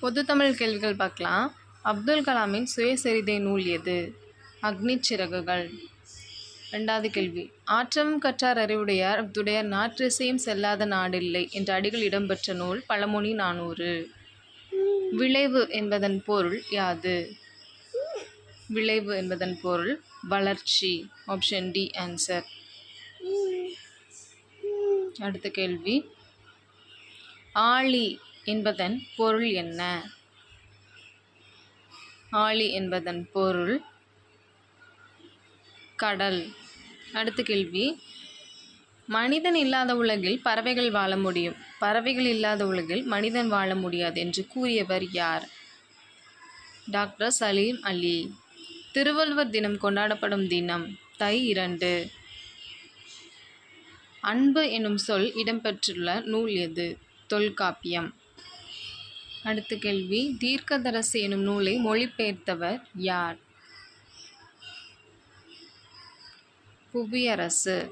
பொது தமிழ் கேள்விகள் பார்க்கலாம். அப்துல் கலாமின் சுயசரிதை நூல் எது? அக்னிச் சிறகுகள் ரெண்டாவது கேள்வி. ஆற்றம் கற்றார் அறிவுடையார் அப்துடையார் நாற்றிசையும் செல்லாத நாடில்லை என்ற அடிகள் இடம்பெற்ற நூல் பழமொழி நானூறு. விளைவு என்பதன் பொருள் யாது? விளைவு என்பதன் பொருள் வளர்ச்சி. ஆப்ஷன் டி ஆன்சர் அடுத்த கேள்வி. ஆளி என்பதன் பொருள் என்ன? ஆழி என்பதன் பொருள் கடல். அடுத்த கேள்வி. மனிதன் இல்லாத உலகில் பறவைகள் வாழ முடியும். பறவைகள் இல்லாத உலகில் மனிதன் வாழ முடியாது என்று கூறியவர் யார்? டாக்டர் சலீம் அலி. திருவள்ளுவர் தினம் கொண்டாடப்படும் தினம் தை இரண்டு. அன்பு எனும் சொல் இடம்பெற்றுள்ள நூல் எது? தொல்காப்பியம். அடுத்த கேள்வி. தீர்க்கதரசு எனும் நூலை மொழிபெயர்த்தவர் யார்? புவியரசு.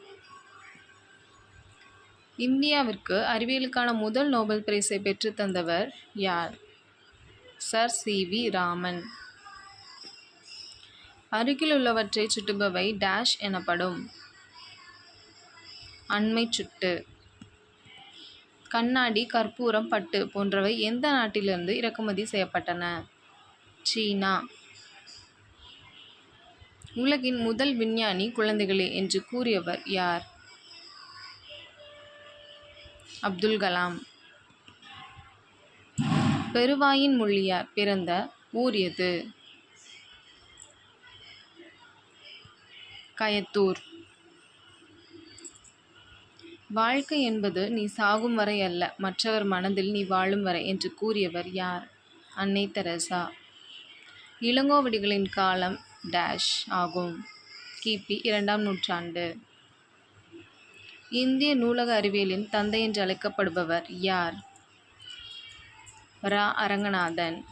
இந்தியாவிற்கு அறிவியலுக்கான முதல் நோபல் பரிசை பெற்றுத் தந்தவர் யார்? Sir C V Raman. அருகிலுள்ளவற்றை சுட்டுபவை டேஷ் எனப்படும் அண்மை சுட்டு. கண்ணாடி கற்பூரம் பட்டு போன்றவை எந்த நாட்டிலிருந்து இறக்குமதி செய்யப்பட்டன? சீனா. உலகின் முதல் விஞ்ஞானி குழந்தைகளே என்று கூறியவர் யார்? அப்துல் கலாம். பெருவாயின் மொழியார் பிறந்த ஊர் எது? கயத்தூர். வாழ்க்கை என்பது நீ சாகும் வரை அல்ல மற்றவர் மனதில் நீ வாழும் வரை என்று கூறியவர் யார்? அன்னை தெரசா. இளங்கோவடிகளின் காலம் டேஷ் ஆகும். கிபி இரண்டாம் நூற்றாண்டு. இந்திய நூலக அறிவியலின் தந்தை என்று அழைக்கப்படுபவர் யார்? ரா. அரங்கநாதன்.